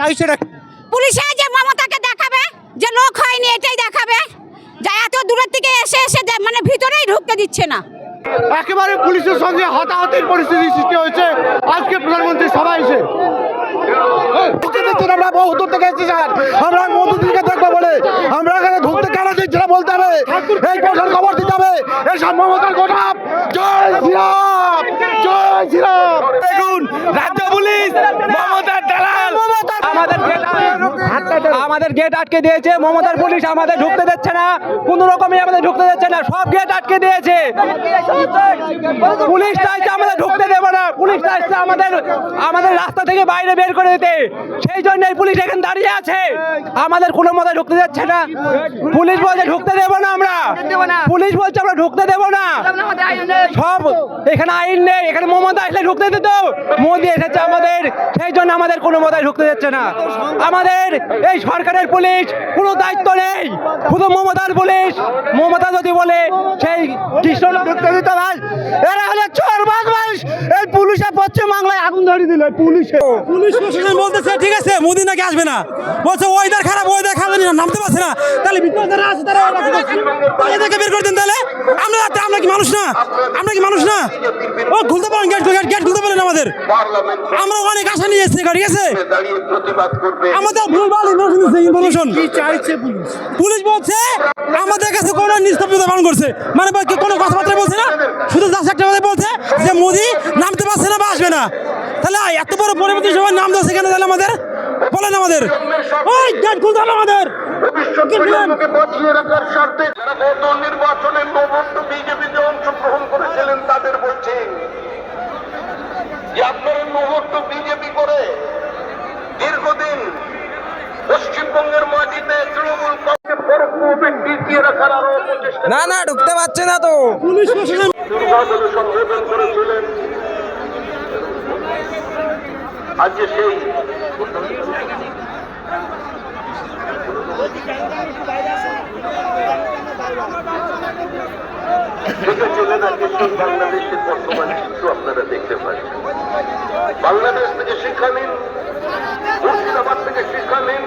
চাইছেটা কি? পুলিশে যে মমতাকে দেখাবে যে লোক হয়নি এটাই দেখাবে। যা এত দূরের থেকে এসে এসে মানে ভিতরেই ঢুকতে দিচ্ছে না। একেবারে পুলিশের সঙ্গে হাতাহাতির পরিস্থিতি সৃষ্টি হয়েছে। আজকে প্রধানমন্ত্রী সভা এসে। আমরা বহু দূর থেকে এসেছি স্যার। আমরা মোদীজিকে দেখব বলে। আমরা এখানে ঢুকতে কেন দিচ্ছি না বলতে হবে। এই প্রশ্ন খবর দিতে হবে। এসব মমতার গোটাপ জয় শ্রীরাম! জয় শ্রীরাম! দেখুন রাজ্য পুলিশ আমাদের গেট আটকে দিয়েছে, মমতার পুলিশ আমাদের ঢুকতে দিচ্ছে না, কোনো রকমই আমাদের ঢুকতে দিচ্ছে না, সব গেট আটকে দিয়েছে। পুলিশ চাইছে আমাদের ঢুকতে দেবে না, পুলিশ চাইছে আমাদের আমাদের রাস্তা থেকে বাইরে বের করে দিতে। সেই জন্য পুলিশ এখানে দাঁড়িয়ে আছে। আমাদের কোনো মতে ঢুকতে যাচ্ছে না। পুলিশ বলছে ঢুকতে দেবো না আমরা। পুলিশ বলছে আমরা ঢুকতে দেবো না। সব এখানে আইন নেই এখানে মমতা আসলে ঢুকতে দিত। মোদি এসেছে আমাদের সেই জন্য আমাদের কোনো মতায় ঢুকতে যাচ্ছে না। আমাদের এই সরকারের পুলিশ কোনো দায়িত্ব নেই। শুধু মমতার পুলিশ। মমতা যদি বলে সেই কৃষ্ণ ঢুকতে দিত ভাই। দিল পুলিশে। পুলিশ প্রশাসন বলতেছে ঠিক আছে মোদি নাকি আসবে না? বলছে ওয়েদার খারাপ ওয়েদার খারাপ নামতে পারছে না। তাহলে ভিতরে যারা আছে তারা বের করে দেন তাহলে? আমরা আমরা কি মানুষ না? আমরা কি মানুষ না? ও খুলতে পারেন গেট গেট গেট খুলতে পারেন আমাদের। আমরা অনেক আশা নিয়ে এসেছি ঠিক আছে? আমাদের ভুলভাল ইনফরমেশন কি চাইছে পুলিশ? পুলিশ বলছে আমাদের কাছে কোনো নিস্তব্ধতা পালন করছে। মানে কোনো কথাবার্তা বলছে না শুধু জাস্ট একটা কথা বলছে যে মোদি নামতে পারছে না বা আসবে না তাহলে এত বড় পরবর্তী সময় নাম দেওয়া সেখানে তাহলে আমাদের। বলেন আমাদের। ওই গেট খুলতে হবে আমাদের। ভবিষ্যৎ প্রজন্মকে বাঁচিয়ে রাখার স্বার্থে যারা গত নির্বাচনে বিজেপিতে অংশগ্রহণ করেছিলেন তাদের বলছেন যে আপনারা মুহূর্ত বিজেপি করে দীর্ঘদিন পশ্চিমবঙ্গের মাটিতে তৃণমূল কংগ্রেসকে টিকিয়ে রাখার আরও না না ঢুকতে পারছে না তো। পুলিশ প্রশাসন দুর্ভাগ্য সম্বোধন করেছিলেন আজকে সেই দেখেছিলেন আজকে সেই বাংলাদেশের বর্তমান চিত্র আপনারা দেখতে পাচ্ছেন। বাংলাদেশ থেকে শিক্ষা নিন, মুর্শিদাবাদ থেকে শিক্ষা নিন